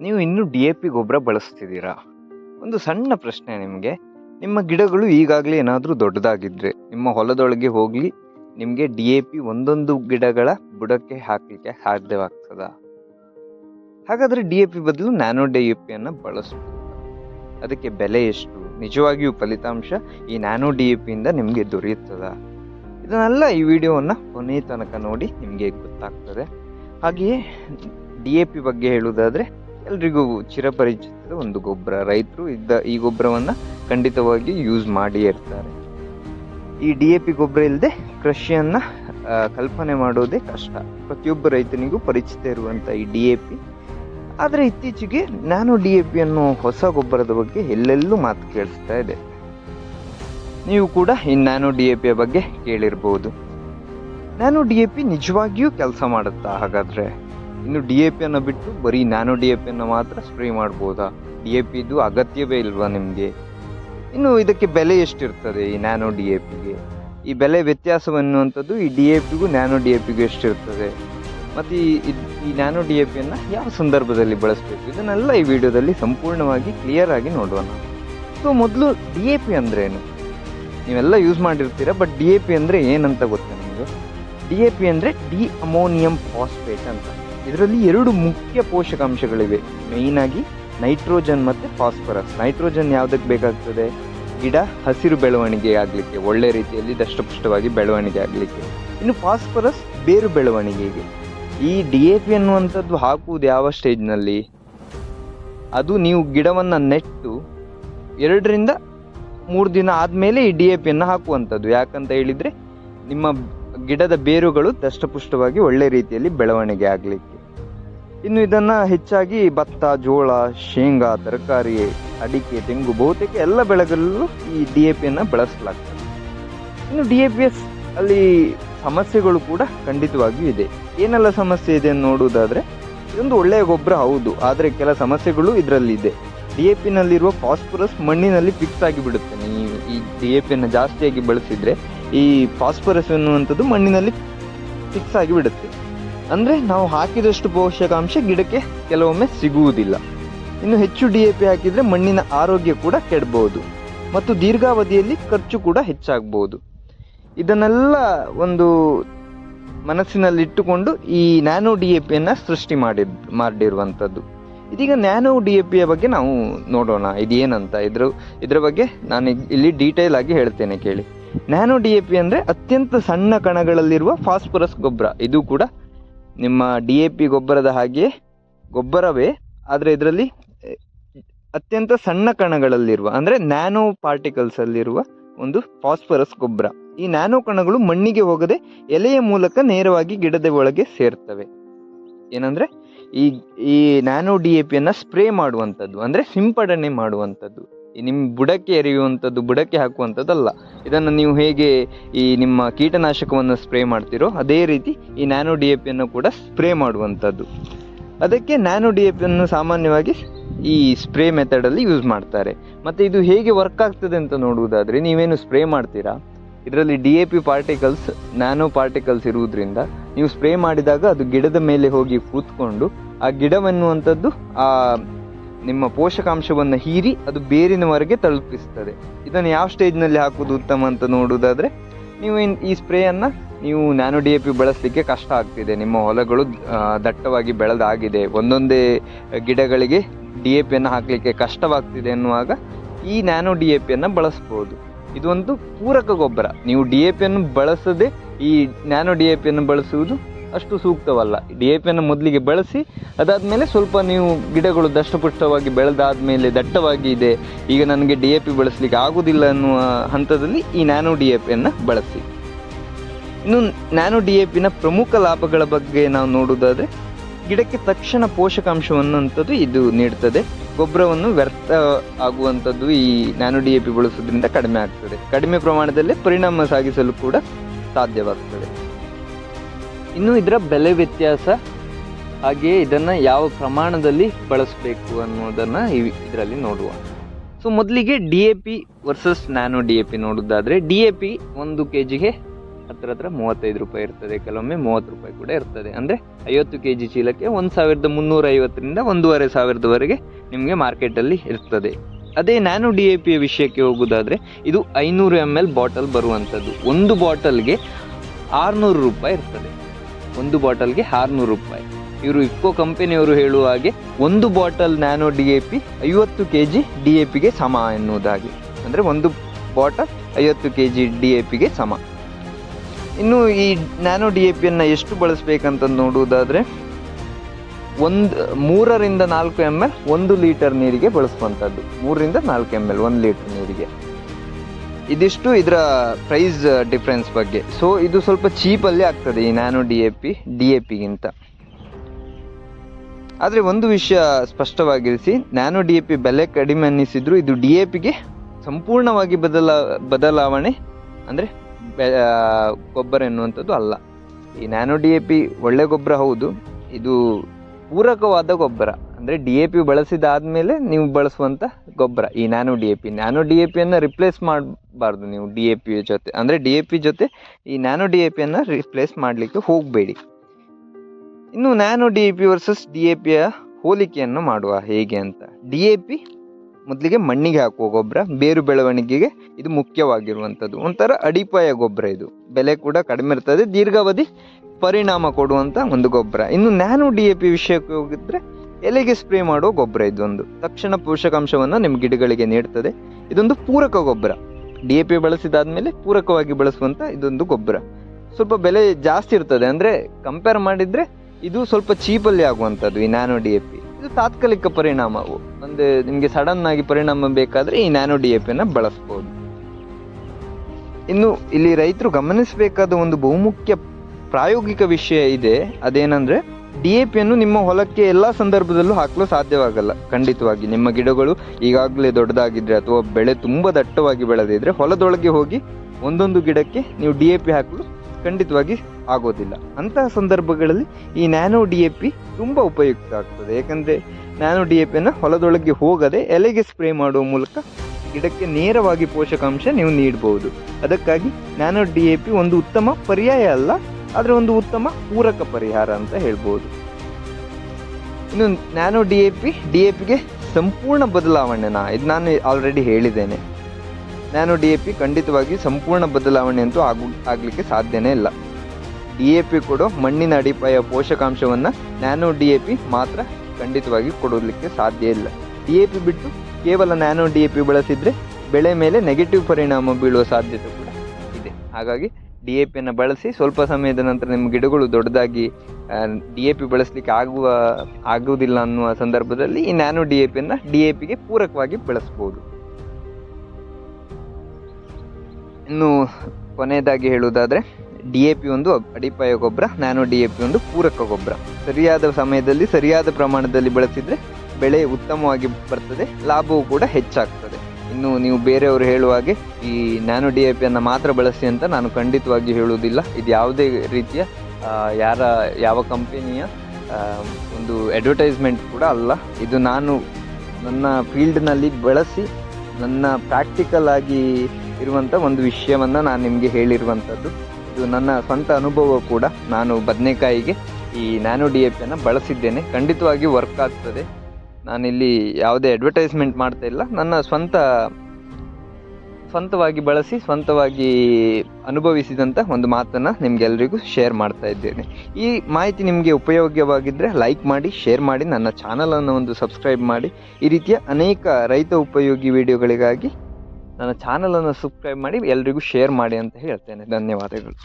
ನೀವು ಇನ್ನೂ D A P ಗೊಬ್ಬರ ಬಳಸ್ತಿದ್ದೀರಾ? ಒಂದು ಸಣ್ಣ ಪ್ರಶ್ನೆ ನಿಮಗೆ. ನಿಮ್ಮ ಗಿಡಗಳು ಈಗಾಗಲೇ ಏನಾದರೂ ದೊಡ್ಡದಾಗಿದ್ರೆ, ನಿಮ್ಮ ಹೊಲದೊಳಗೆ ಹೋಗಲಿ, ನಿಮಗೆ ಡಿ ಎ ಪಿ ಒಂದೊಂದು ಗಿಡಗಳ ಬುಡಕ್ಕೆ ಹಾಕಲಿಕ್ಕೆ ಸಾಧ್ಯವಾಗ್ತದ? ಹಾಗಾದರೆ ಡಿ ಎ ಪಿ ಬದಲು ನ್ಯಾನೋ ಡಿ ಎ ಪಿಯನ್ನು ಬಳಸ್ಬೋದು ಅದಕ್ಕೆ ಬೆಲೆ ಎಷ್ಟು? ನಿಜವಾಗಿಯೂ ಫಲಿತಾಂಶ ಈ ನ್ಯಾನೋ ಡಿ ಎ ಪಿಯಿಂದ ನಿಮಗೆ ದೊರೆಯುತ್ತದ? ಇದನ್ನೆಲ್ಲ ಈ ವಿಡಿಯೋವನ್ನು ಕೊನೆಯ ತನಕ ನೋಡಿ ನಿಮಗೆ ಗೊತ್ತಾಗ್ತದೆ. ಹಾಗೆಯೇ ಡಿ ಎ ಪಿ ಬಗ್ಗೆ ಹೇಳುವುದಾದರೆ ಎಲ್ರಿಗೂ ಚಿರಪರಿಚಿತದ ಒಂದು ಗೊಬ್ಬರ. ರೈತರು ಇದ್ದ ಈ ಗೊಬ್ಬರವನ್ನು ಖಂಡಿತವಾಗಿ ಯೂಸ್ ಮಾಡಿ ಇರ್ತಾರೆ. ಈ ಡಿ ಎ ಪಿ ಗೊಬ್ಬರ ಇಲ್ಲದೆ ಕೃಷಿಯನ್ನು ಕಲ್ಪನೆ ಮಾಡೋದೇ ಕಷ್ಟ. ಪ್ರತಿಯೊಬ್ಬ ರೈತನಿಗೂ ಪರಿಚಿತ ಇರುವಂಥ ಈ ಡಿ ಎ ಪಿ ಆದರೆ ಇತ್ತೀಚೆಗೆ ನಾನು ಡಿ ಎ ಪಿ ಅನ್ನೋ ಹೊಸ ಗೊಬ್ಬರದ ಬಗ್ಗೆ ಎಲ್ಲೆಲ್ಲೂ ಮಾತು ಕೇಳಿಸ್ತಾ ಇದೆ. ನೀವು ಕೂಡ ಈ ನಾನು ಡಿ ಎ ಪಿಯ ಬಗ್ಗೆ ಕೇಳಿರ್ಬೋದು. ನಾನು ಡಿ ಎ ಪಿ ನಿಜವಾಗಿಯೂ ಕೆಲಸ ಮಾಡುತ್ತಾ ಹಾಗಾದರೆ? ಇನ್ನು ಡಿ ಎ ಪಿಯನ್ನು ಬಿಟ್ಟು ಬರೀ ನ್ಯಾನೋ ಡಿ ಎ ಪಿಯನ್ನು ಮಾತ್ರ ಸ್ಪ್ರೇ ಮಾಡ್ಬೋದಾ ಡಿ ಎ ಪಿದು ಅಗತ್ಯವೇ ಇಲ್ವಾ ನಿಮಗೆ ಇನ್ನು ಇದಕ್ಕೆ ಬೆಲೆ ಎಷ್ಟಿರ್ತದೆ ಈ ನ್ಯಾನೋ ಡಿ ಎ ಪಿಗೆ ಈ ಬೆಲೆ ವ್ಯತ್ಯಾಸವನ್ನುವಂಥದ್ದು ಈ ಡಿ ಎ ಪಿಗೂ ನ್ಯಾನೋ ಡಿ ಎ ಪಿಗೂ ಎಷ್ಟಿರ್ತದೆ ಮತ್ತು ಈ ಈ ನ್ಯಾನೋ ಡಿ ಎ ಪಿಯನ್ನು ಯಾವ ಸಂದರ್ಭದಲ್ಲಿ ಬಳಸಬೇಕು ಇದನ್ನೆಲ್ಲ ಈ ವಿಡಿಯೋದಲ್ಲಿ ಸಂಪೂರ್ಣವಾಗಿ ಕ್ಲಿಯರ್ ಆಗಿ ನೋಡೋಣ ಸೊ ಮೊದಲು ಡಿ ಎ ಪಿ ಅಂದ್ರೇನು ನೀವೆಲ್ಲ ಯೂಸ್ ಮಾಡಿರ್ತೀರ ಬಟ್ ಡಿ ಎ ಪಿ ಅಂದರೆ ಏನಂತ ಗೊತ್ತಾ ನಿಮಗೆ ಡಿ ಎ ಪಿ ಅಂದರೆ ಡಿ ಅಮೋನಿಯಂ ಫಾಸ್ಫೇಟ್ ಅಂತ ಇದರಲ್ಲಿ ಎರಡು ಮುಖ್ಯ ಪೋಷಕಾಂಶಗಳಿವೆ. ಮೇಯ್ನಾಗಿ ನೈಟ್ರೋಜನ್ ಮತ್ತು ಫಾಸ್ಫರಸ್ ನೈಟ್ರೋಜನ್ ಯಾವುದಕ್ಕೆ ಬೇಕಾಗ್ತದೆ? ಗಿಡ ಹಸಿರು ಬೆಳವಣಿಗೆ ಆಗಲಿಕ್ಕೆ, ಒಳ್ಳೆ ರೀತಿಯಲ್ಲಿ ದಷ್ಟಪುಷ್ಟವಾಗಿ ಬೆಳವಣಿಗೆ ಆಗಲಿಕ್ಕೆ. ಇನ್ನು ಫಾಸ್ಫರಸ್ ಬೇರು ಬೆಳವಣಿಗೆಗೆ ಈ ಡಿ ಎ ಪಿ ಅನ್ನುವಂಥದ್ದು ಹಾಕುವುದು ಯಾವ ಸ್ಟೇಜ್ನಲ್ಲಿ ಅದು ನೀವು ಗಿಡವನ್ನು ನೆಟ್ಟು ಎರಡರಿಂದ ಮೂರು ದಿನ ಆದಮೇಲೆ ಈ ಡಿ ಎ ಪಿಯನ್ನು ಹಾಕುವಂಥದ್ದು. ಯಾಕಂತ ಹೇಳಿದರೆ ನಿಮ್ಮ ಗಿಡದ ಬೇರುಗಳು ದಷ್ಟಪುಷ್ಟವಾಗಿ ಒಳ್ಳೆ ರೀತಿಯಲ್ಲಿ ಬೆಳವಣಿಗೆ ಆಗಲಿಕ್ಕೆ. ಇನ್ನು ಇದನ್ನು ಹೆಚ್ಚಾಗಿ ಭತ್ತ, ಜೋಳ, ಶೇಂಗಾ, ತರಕಾರಿ, ಅಡಿಕೆ, ತೆಂಗು, ಬಹುತೇಕ ಎಲ್ಲ ಬೆಳೆಗಳಲ್ಲೂ ಈ ಡಿ ಎ ಪಿಯನ್ನು ಬಳಸಲಾಗ್ತದೆ. ಇನ್ನು ಡಿ ಎ ಪಿ ಎಸ್ ಅಲ್ಲಿ ಸಮಸ್ಯೆಗಳು ಕೂಡ ಖಂಡಿತವಾಗಿಯೂ ಇದೆ. ಏನೆಲ್ಲ ಸಮಸ್ಯೆ ಇದೆ ನೋಡುವುದಾದರೆ, ಇದೊಂದು ಒಳ್ಳೆಯ ಗೊಬ್ಬರ ಹೌದು, ಆದರೆ ಕೆಲ ಸಮಸ್ಯೆಗಳು ಇದರಲ್ಲಿ ಇದೆ ಡಿ ಎ ಪಿನಲ್ಲಿರುವ ಫಾಸ್ಫರಸ್ ಮಣ್ಣಿನಲ್ಲಿ ಫಿಕ್ಸ್ ಆಗಿ ಬಿಡುತ್ತೆ ನೀವು ಈ ಡಿ ಎ ಪಿಯನ್ನು ಜಾಸ್ತಿಯಾಗಿ ಬಳಸಿದರೆ ಈ ಫಾಸ್ಫರಸ್ ಎನ್ನುವಂಥದ್ದು ಮಣ್ಣಿನಲ್ಲಿ ಫಿಕ್ಸ್ ಆಗಿ ಬಿಡುತ್ತೆ ಅಂದರೆ ನಾವು ಹಾಕಿದಷ್ಟು ಪೋಷಕಾಂಶ ಗಿಡಕ್ಕೆ ಕೆಲವೊಮ್ಮೆ ಸಿಗುವುದಿಲ್ಲ. ಇನ್ನು ಹೆಚ್ಚು ಡಿ ಎ ಪಿ ಹಾಕಿದರೆ ಮಣ್ಣಿನ ಆರೋಗ್ಯ ಕೂಡ ಕೆಡಬಹುದು ಮತ್ತು ದೀರ್ಘಾವಧಿಯಲ್ಲಿ ಖರ್ಚು ಕೂಡ ಹೆಚ್ಚಾಗಬಹುದು ಇದನ್ನೆಲ್ಲ ಒಂದು ಮನಸ್ಸಿನಲ್ಲಿಟ್ಟುಕೊಂಡು ಈ ನ್ಯಾನೋ ಡಿ ಎ ಪಿಯನ್ನು ಸೃಷ್ಟಿ ಮಾಡಿ ಮಾಡಿರುವಂಥದ್ದು. ಇದೀಗ ನ್ಯಾನೋ ಡಿ ಎ ಪಿಯ ಬಗ್ಗೆ ನಾವು ನೋಡೋಣ, ಇದೇನಂತ? ಇದ್ರ, ಇದರ ಬಗ್ಗೆ ನಾನು ಇಲ್ಲಿ ಡೀಟೇಲ್ ಆಗಿ ಹೇಳ್ತೇನೆ ಕೇಳಿ. ನ್ಯಾನೋ ಡಿ ಎ ಪಿ ಅಂದರೆ ಅತ್ಯಂತ ಸಣ್ಣ ಕಣಗಳಲ್ಲಿರುವ ಫಾಸ್ಫರಸ್ ಗೊಬ್ಬರ. ಇದು ಕೂಡ ನಿಮ್ಮ ಡಿ ಎ ಪಿ ಗೊಬ್ಬರದ ಹಾಗೆ ಗೊಬ್ಬರವೇ, ಆದರೆ ಇದರಲ್ಲಿ ಅತ್ಯಂತ ಸಣ್ಣ ಕಣಗಳಲ್ಲಿರುವ, ಅಂದರೆ ನ್ಯಾನೋ ಪಾರ್ಟಿಕಲ್ಸಲ್ಲಿರುವ ಒಂದು ಫಾಸ್ಫರಸ್ ಗೊಬ್ಬರ. ಈ ನ್ಯಾನೋ ಕಣಗಳು ಮಣ್ಣಿಗೆ ಹೋಗದೆ ಎಲೆಯ ಮೂಲಕ ನೇರವಾಗಿ ಗಿಡದ ಒಳಗೆ ಸೇರ್ತವೆ. ಏನಂದ್ರೆ, ಈ ಈ ನ್ಯಾನೋ ಡಿ ಎ ಪಿಯನ್ನು ಸ್ಪ್ರೇ ಮಾಡುವಂಥದ್ದು, ಅಂದರೆ ಸಿಂಪಡಣೆ ಮಾಡುವಂಥದ್ದು. ನಿಮ್ಮ ಬುಡಕ್ಕೆ ಎರೆಯುವಂಥದ್ದು, ಬುಡಕ್ಕೆ ಹಾಕುವಂಥದ್ದಲ್ಲ. ಇದನ್ನು ನೀವು ಹೇಗೆ ಈ ನಿಮ್ಮ ಕೀಟನಾಶಕವನ್ನು ಸ್ಪ್ರೇ ಮಾಡ್ತೀರೋ, ಅದೇ ರೀತಿ ಈ ನ್ಯಾನೋ ಡಿ ಎ ಪಿಯನ್ನು ಕೂಡ ಸ್ಪ್ರೇ ಮಾಡುವಂಥದ್ದು. ಅದಕ್ಕೆ ನ್ಯಾನೋ ಡಿ ಎ ಪಿಯನ್ನು ಸಾಮಾನ್ಯವಾಗಿ ಈ ಸ್ಪ್ರೇ ಮೆಥಡಲ್ಲಿ ಯೂಸ್ ಮಾಡ್ತಾರೆ. ಮತ್ತು ಇದು ಹೇಗೆ ವರ್ಕ್ ಆಗ್ತದೆ ಅಂತ ನೋಡುವುದಾದರೆ, ನೀವೇನು ಸ್ಪ್ರೇ ಮಾಡ್ತೀರಾ? ಇದರಲ್ಲಿ D A P particles, nano particles ಇರುವುದರಿಂದ ನೀವು ಸ್ಪ್ರೇ ಮಾಡಿದಾಗ ಅದು ಗಿಡದ ಮೇಲೆ ಹೋಗಿ ಕೂತ್ಕೊಂಡು, ಆ ಗಿಡವೆನ್ನುವಂಥದ್ದು, ಆ ನಿಮ್ಮ ಪೋಷಕಾಂಶವನ್ನು ಹೀರಿ ಅದು ಬೇರಿನವರೆಗೆ ತಲುಪಿಸ್ತದೆ. ಇದನ್ನು ಯಾವ ಸ್ಟೇಜ್ನಲ್ಲಿ ಹಾಕುವುದು ಉತ್ತಮ ಅಂತ ನೋಡುವುದಾದರೆ, ನೀವು ಈ ಸ್ಪ್ರೇಯನ್ನು ನೀವು ನ್ಯಾನೋ ಡಿ ಎ ಪಿ ಬಳಸಲಿಕ್ಕೆ ಕಷ್ಟ ಆಗ್ತಿದೆ. ನಿಮ್ಮ ಹೊಲಗಳು ದಟ್ಟವಾಗಿ ಬೆಳೆದಾಗಿದೆ. ಒಂದೊಂದೇ ಗಿಡಗಳಿಗೆ ಡಿ ಎ ಪಿಯನ್ನು ಹಾಕಲಿಕ್ಕೆ ಕಷ್ಟವಾಗ್ತಿದೆ ಎನ್ನುವಾಗ ಈ ನ್ಯಾನೋ ಡಿ ಎ ಪಿಯನ್ನು ಬಳಸ್ಬೋದು. ಇದೊಂದು ಪೂರಕ ಗೊಬ್ಬರ. ನೀವು ಡಿ ಎ ಪಿಯನ್ನು ಬಳಸದೆ ಈ ನ್ಯಾನೋ ಡಿ ಎ ಪಿಯನ್ನು ಬಳಸುವುದು ಅಷ್ಟು ಸೂಕ್ತವಲ್ಲ. ಡಿ ಎ ಪಿಯನ್ನು ಮೊದಲಿಗೆ ಬಳಸಿ, ಅದಾದಮೇಲೆ ಸ್ವಲ್ಪ ನೀವು ಗಿಡಗಳು ದಷ್ಟಪುಷ್ಟವಾಗಿ ಬೆಳೆದಾದ್ಮೇಲೆ ದಟ್ಟವಾಗಿ ಇದೆ, ಈಗ ನನಗೆ ಡಿ ಎ ಪಿ ಬಳಸಲಿಕ್ಕೆ ಆಗುವುದಿಲ್ಲ ಅನ್ನುವ ಹಂತದಲ್ಲಿ ಈ ನ್ಯಾನೋ ಡಿ ಎ ಪಿಯನ್ನು ಬಳಸಿ. ಇನ್ನು ನ್ಯಾನೋ ಡಿ ಎ ಪಿನ ಪ್ರಮುಖ ಲಾಭಗಳ ಬಗ್ಗೆ ನಾವು ನೋಡುವುದಾದರೆ, ಗಿಡಕ್ಕೆ ತಕ್ಷಣ ಪೋಷಕಾಂಶವನ್ನುವಂಥದ್ದು ಇದು ನೀಡ್ತದೆ. ಗೊಬ್ಬರವನ್ನು ವ್ಯರ್ಥ ಆಗುವಂಥದ್ದು ಈ ನ್ಯಾನೋ ಡಿ ಎ ಪಿ ಬಳಸೋದ್ರಿಂದ ಕಡಿಮೆ ಆಗ್ತದೆ. ಕಡಿಮೆ ಪ್ರಮಾಣದಲ್ಲಿ ಪರಿಣಾಮ ಸಾಗಿಸಲು ಕೂಡ ಸಾಧ್ಯವಾಗ್ತದೆ. ಇನ್ನು ಇದರ ಬೆಲೆ ವ್ಯತ್ಯಾಸ ಹಾಗೆಯೇ ಇದನ್ನು ಯಾವ ಪ್ರಮಾಣದಲ್ಲಿ ಬಳಸಬೇಕು ಅನ್ನೋದನ್ನು ಇದರಲ್ಲಿ ನೋಡುವ. ಸೊ ಮೊದಲಿಗೆ D A P versus nano D A P ನೋಡೋದಾದರೆ ಡಿ ಎ ಪಿ ಒಂದು ಕೆ ಜಿಗೆ ಹತ್ರ ಹತ್ರ ಮೂವತ್ತೈದು ರೂಪಾಯಿ ಇರ್ತದೆ, ಕೆಲವೊಮ್ಮೆ ಮೂವತ್ತು ರೂಪಾಯಿ ಕೂಡ ಇರ್ತದೆ. ಅಂದರೆ ಐವತ್ತು ಕೆ ಜಿ ಚೀಲಕ್ಕೆ ಒಂದು ಸಾವಿರದ ಮುನ್ನೂರ ಐವತ್ತರಿಂದ ಒಂದೂವರೆ ಸಾವಿರದವರೆಗೆ ನಿಮಗೆ ಮಾರ್ಕೆಟಲ್ಲಿ ಇರ್ತದೆ. ಅದೇ ನ್ಯಾನೋ ಡಿ ಎ ಪಿಯ ವಿಷಯಕ್ಕೆ ಹೋಗೋದಾದರೆ ಇದು ಐನೂರು ಎಂ ಎಲ್ ಬಾಟಲ್ ಬರುವಂಥದ್ದು ಒಂದು ಬಾಟಲ್ಗೆ ಆರುನೂರು ರೂಪಾಯಿ ಇರ್ತದೆ. ಒಂದು ಬಾಟಲ್ಗೆ ಆರುನೂರು ರೂಪಾಯಿ. ಇವರು ಇಫ್ಕೋ ಕಂಪನಿಯವರು ಹೇಳುವ ಹಾಗೆ ಒಂದು bottle nano D A P ಐವತ್ತು ಕೆ ಜಿ ಡಿ ಎ ಪಿಗೆ ಸಮ ಎನ್ನುವುದಾಗಿ. ಅಂದರೆ ಒಂದು ಬಾಟಲ್ ಐವತ್ತು ಕೆ ಜಿ ಡಿ ಎ ಪಿಗೆ ಸಮ. ಇನ್ನು ಈ ನ್ಯಾನೋ ಡಿ ಎ ಪಿಯನ್ನು ಎಷ್ಟು ಬಳಸಬೇಕಂತ ನೋಡುವುದಾದರೆ ಒಂದು ಮೂರರಿಂದ ನಾಲ್ಕು ಎಂ ಎಲ್ ಒಂದು ಲೀಟರ್ ನೀರಿಗೆ ಬಳಸುವಂಥದ್ದು ಮೂರರಿಂದ ನಾಲ್ಕು ಎಂ ಎಲ್ ಒಂದು ಲೀಟರ್ ನೀರಿಗೆ. ಇದಿಷ್ಟು ಇದರ ಪ್ರೈಸ್ ಡಿಫ್ರೆನ್ಸ್ ಬಗ್ಗೆ. ಸೊ ಇದು ಸ್ವಲ್ಪ ಚೀಪಲ್ಲಿ ಆಗ್ತದೆ ಈ nano D A P D A ಪಿಗಿಂತ ಆದರೆ ಒಂದು ವಿಷಯ ಸ್ಪಷ್ಟವಾಗಿರಿಸಿ ನ್ಯಾನೋ ಡಿ ಎ ಪಿ ಬೆಲೆ ಕಡಿಮೆ ಅನ್ನಿಸಿದ್ರು ಇದು ಡಿ ಎ ಪಿಗೆ ಸಂಪೂರ್ಣವಾಗಿ ಬದಲ, ಬದಲಾವಣೆ, ಅಂದರೆ ಗೊಬ್ಬರ ಎನ್ನುವಂಥದ್ದು ಅಲ್ಲ. ಈ ನ್ಯಾನೋ ಡಿ ಎ ಪಿ ಒಳ್ಳೆ ಗೊಬ್ಬರ ಹೌದು, ಇದು ಪೂರಕವಾದ ಗೊಬ್ಬರ. ಅಂದರೆ ಡಿ ಎ ಪಿ ಬಳಸಿದಾದ್ಮೇಲೆ ನೀವು ಬಳಸುವಂಥ ಗೊಬ್ಬರ ಈ nano D A P nano D A ಪಿಯನ್ನು ರಿಪ್ಲೇಸ್ ಮಾಡಬಾರ್ದು ನೀವು ಡಿ ಎ ಪಿ ಜೊತೆ ಅಂದರೆ ಡಿ ಎ ಪಿ ಜೊತೆ ಈ ನ್ಯಾನೋ ಡಿ ಎ ಪಿಯನ್ನು ರಿಪ್ಲೇಸ್ ಮಾಡಲಿಕ್ಕೆ ಹೋಗಬೇಡಿ ಇನ್ನು nano D A P versus D A ಪಿಯ ಹೋಲಿಕೆಯನ್ನು ಮಾಡುವ ಹೇಗೆ ಅಂತ ಡಿ ಎ ಪಿ ಮೊದಲಿಗೆ ಮಣ್ಣಿಗೆ ಹಾಕುವ ಗೊಬ್ಬರ ಬೇರು ಬೆಳವಣಿಗೆಗೆ ಇದು ಮುಖ್ಯವಾಗಿರುವಂಥದ್ದು ಒಂಥರ ಅಡಿಪಾಯ ಗೊಬ್ಬರ ಇದು ಬೆಲೆ ಕೂಡ ಕಡಿಮೆ ಇರ್ತದೆ ದೀರ್ಘಾವಧಿ ಪರಿಣಾಮ ಕೊಡುವಂಥ ಒಂದು ಗೊಬ್ಬರ ಇನ್ನು ನ್ಯಾನೋ ಡಿ ಎ ಪಿ ವಿಷಯಕ್ಕೆ ಹೋಗಿದ್ರೆ ಎಲೆಗೆ ಸ್ಪ್ರೇ ಮಾಡುವ ಗೊಬ್ಬರ ಇದೊಂದು. ತಕ್ಷಣ ಪೋಷಕಾಂಶವನ್ನು ನಿಮ್ಮ ಗಿಡಗಳಿಗೆ ನೀಡ್ತದೆ. ಇದೊಂದು ಪೂರಕ ಗೊಬ್ಬರ. ಡಿ ಎ ಪಿ ಬಳಸಿದಾದ್ಮೇಲೆ ಪೂರಕವಾಗಿ ಬಳಸುವಂಥ ಇದೊಂದು ಗೊಬ್ಬರ. ಸ್ವಲ್ಪ ಬೆಲೆ ಜಾಸ್ತಿ ಇರ್ತದೆ. ಅಂದರೆ ಕಂಪೇರ್ ಮಾಡಿದರೆ ಇದು ಸ್ವಲ್ಪ ಚೀಪಲ್ಲಿ ಆಗುವಂಥದ್ದು ಈ ನ್ಯಾನೋ ಡಿ ಎ ಪಿ. ಇದು ತಾತ್ಕಾಲಿಕ ಪರಿಣಾಮವು. ಒಂದು ನಿಮಗೆ ಸಡನ್ ಆಗಿ ಪರಿಣಾಮ ಬೇಕಾದರೆ ಈ ನ್ಯಾನೋ ಡಿ ಎ ಪಿಯನ್ನು ಬಳಸ್ಬೋದು. ಇನ್ನು ಇಲ್ಲಿ ರೈತರು ಗಮನಿಸಬೇಕಾದ ಒಂದು ಬಹುಮುಖ್ಯ ಪ್ರಾಯೋಗಿಕ ವಿಷಯ ಇದೆ. ಅದೇನಂದ್ರೆ ಡಿ ಎ ಪಿಯನ್ನು ನಿಮ್ಮ ಹೊಲಕ್ಕೆ ಎಲ್ಲ ಸಂದರ್ಭದಲ್ಲೂ ಹಾಕಲು ಸಾಧ್ಯವಾಗಲ್ಲ. ಖಂಡಿತವಾಗಿ ನಿಮ್ಮ ಗಿಡಗಳು ಈಗಾಗಲೇ ದೊಡ್ಡದಾಗಿದ್ರೆ ಅಥವಾ ಬೆಳೆ ತುಂಬ ದಟ್ಟವಾಗಿ ಬೆಳೆದಿದ್ದರೆ ಹೊಲದೊಳಗೆ ಹೋಗಿ ಒಂದೊಂದು ಗಿಡಕ್ಕೆ ನೀವು ಡಿ ಎ ಪಿ ಹಾಕಲು ಖಂಡಿತವಾಗಿ ಆಗೋದಿಲ್ಲ. ಅಂತಹ ಸಂದರ್ಭಗಳಲ್ಲಿ ಈ ನ್ಯಾನೋ ಡಿ ಎ ಪಿ ತುಂಬ ಉಪಯುಕ್ತ ಆಗ್ತದೆ. ಯಾಕಂದರೆ ನ್ಯಾನೋ ಡಿ ಎ ಪಿಯನ್ನು ಹೊಲದೊಳಗೆ ಹೋಗದೆ ಎಲೆಗೆ ಸ್ಪ್ರೇ ಮಾಡುವ ಮೂಲಕ ಗಿಡಕ್ಕೆ ನೇರವಾಗಿ ಪೋಷಕಾಂಶ ನೀವು ನೀಡಬಹುದು ಅದಕ್ಕಾಗಿ ನ್ಯಾನೋ ಡಿ ಎ ಪಿ ಒಂದು ಉತ್ತಮ ಪರ್ಯಾಯ ಅಲ್ಲ. ಆದರೆ ಒಂದು ಉತ್ತಮ ಪೂರಕ ಪರಿಹಾರ ಅಂತ ಹೇಳ್ಬೋದು. ಇನ್ನು nano D A P, D A ಪಿಗೆ ಸಂಪೂರ್ಣ ಬದಲಾವಣೆನಾ? ಇದು ನಾನು ಆಲ್ರೆಡಿ ಹೇಳಿದ್ದೇನೆ. ನ್ಯಾನೋ ಡಿ ಎ ಪಿ ಖಂಡಿತವಾಗಿ ಸಂಪೂರ್ಣ ಬದಲಾವಣೆ ಅಂತೂ ಆಗು, ಆಗಲಿಕ್ಕೆ ಸಾಧ್ಯನೇ ಇಲ್ಲ. ಡಿ ಎ ಪಿ ಕೊಡೋ ಮಣ್ಣಿನ ಅಡಿಪಾಯ ಪೋಷಕಾಂಶವನ್ನು ನ್ಯಾನೋ ಡಿ ಎ ಪಿ ಮಾತ್ರ ಖಂಡಿತವಾಗಿ ಕೊಡಲಿಕ್ಕೆ ಸಾಧ್ಯ ಇಲ್ಲ. ಡಿ ಎ ಪಿ ಬಿಟ್ಟು ಕೇವಲ ನ್ಯಾನೋ ಡಿ ಎ ಪಿ ಬಳಸಿದರೆ ಬೆಳೆ ಮೇಲೆ ನೆಗೆಟಿವ್ ಪರಿಣಾಮ ಬೀಳುವ ಸಾಧ್ಯತೆ ಕೂಡ ಇದೆ. ಹಾಗಾಗಿ ಡಿ ಎ ಪಿಯನ್ನು ಬಳಸಿ ಸ್ವಲ್ಪ ಸಮಯದ ನಂತರ ನಿಮ್ಮ ಗಿಡಗಳು ದೊಡ್ಡದಾಗಿ ಡಿ ಎ ಪಿ ಬಳಸಲಿಕ್ಕೆ ಆಗುವ, ಆಗುವುದಿಲ್ಲ ಅನ್ನುವ ಸಂದರ್ಭದಲ್ಲಿ ಈ ನ್ಯಾನೋ ಡಿ ಎ ಪಿಯನ್ನು ಡಿ ಎ ಪಿಗೆ ಪೂರಕವಾಗಿ ಬಳಸ್ಬೋದು. ಇನ್ನು ಕೊನೆಯದಾಗಿ ಹೇಳುವುದಾದರೆ ಡಿ ಎ ಪಿ ಒಂದು ಅಡಿಪಾಯ ಗೊಬ್ಬರ, ನ್ಯಾನೋ ಡಿ ಎ ಪಿ ಒಂದು ಪೂರಕ ಗೊಬ್ಬರ. ಸರಿಯಾದ ಸಮಯದಲ್ಲಿ, ಸರಿಯಾದ ಪ್ರಮಾಣದಲ್ಲಿ ಬಳಸಿದರೆ ಬೆಳೆ ಉತ್ತಮವಾಗಿ ಬರ್ತದೆ, ಲಾಭವೂ ಕೂಡ ಹೆಚ್ಚಾಗ್ತದೆ. ಇನ್ನು ನೀವು ಬೇರೆಯವರು ಹೇಳುವ ಹಾಗೆ ಈ ನ್ಯಾನೋ ಡಿ ಎ ಪಿಯನ್ನು ಮಾತ್ರ ಬಳಸಿ ಅಂತ ನಾನು ಖಂಡಿತವಾಗಿ ಹೇಳುವುದಿಲ್ಲ. ಇದು ಯಾವುದೇ ರೀತಿಯ ಯಾರ, ಯಾವ ಕಂಪನಿಯ ಒಂದು ಅಡ್ವರ್ಟೈಸ್ಮೆಂಟ್ ಕೂಡ ಅಲ್ಲ. ಇದು ನಾನು ನನ್ನ ಫೀಲ್ಡ್ನಲ್ಲಿ ಬಳಸಿ ನನ್ನ ಪ್ರಾಕ್ಟಿಕಲ್ ಆಗಿ ಇರುವಂಥ ಒಂದು ವಿಷಯವನ್ನು ನಾನು ನಿಮಗೆ ಹೇಳಿರುವಂಥದ್ದು ಇದು ನನ್ನ ಸ್ವಂತ ಅನುಭವ ಕೂಡ ನಾನು ಬದನೆಕಾಯಿಗೆ ಈ ನ್ಯಾನೋ ಡಿ ಎ ಪಿಯನ್ನು ಬಳಸಿದ್ದೇನೆ. ಖಂಡಿತವಾಗಿ ವರ್ಕ್ ಆಗ್ತದೆ. ನಾನಿಲ್ಲಿ ಯಾವುದೇ ಅಡ್ವರ್ಟೈಸ್ಮೆಂಟ್ ಮಾಡ್ತಾ ಇಲ್ಲ. ನನ್ನ ಸ್ವಂತ, ಸ್ವಂತವಾಗಿ ಬಳಸಿ, ಸ್ವಂತವಾಗಿ ಅನುಭವಿಸಿದಂಥ ಒಂದು ಮಾತನ್ನು ನಿಮಗೆಲ್ಲರಿಗೂ ಶೇರ್ ಮಾಡ್ತಾ ಇದ್ದೇನೆ. ಈ ಮಾಹಿತಿ ನಿಮಗೆ ಉಪಯೋಗವಾಗಿದ್ದರೆ ಲೈಕ್ ಮಾಡಿ ಶೇರ್ ಮಾಡಿ, ನನ್ನ ಚಾನಲನ್ನು ಒಂದು ಸಬ್ಸ್ಕ್ರೈಬ್ ಮಾಡಿ. ಈ ರೀತಿಯ ಅನೇಕ ರೈತ ಉಪಯೋಗಿ ವಿಡಿಯೋಗಳಿಗಾಗಿ ನನ್ನ ಚಾನಲನ್ನು ಸಬ್ಸ್ಕ್ರೈಬ್ ಮಾಡಿ, ಎಲ್ರಿಗೂ ಶೇರ್ ಮಾಡಿ ಅಂತ ಹೇಳ್ತೇನೆ. ಧನ್ಯವಾದಗಳು.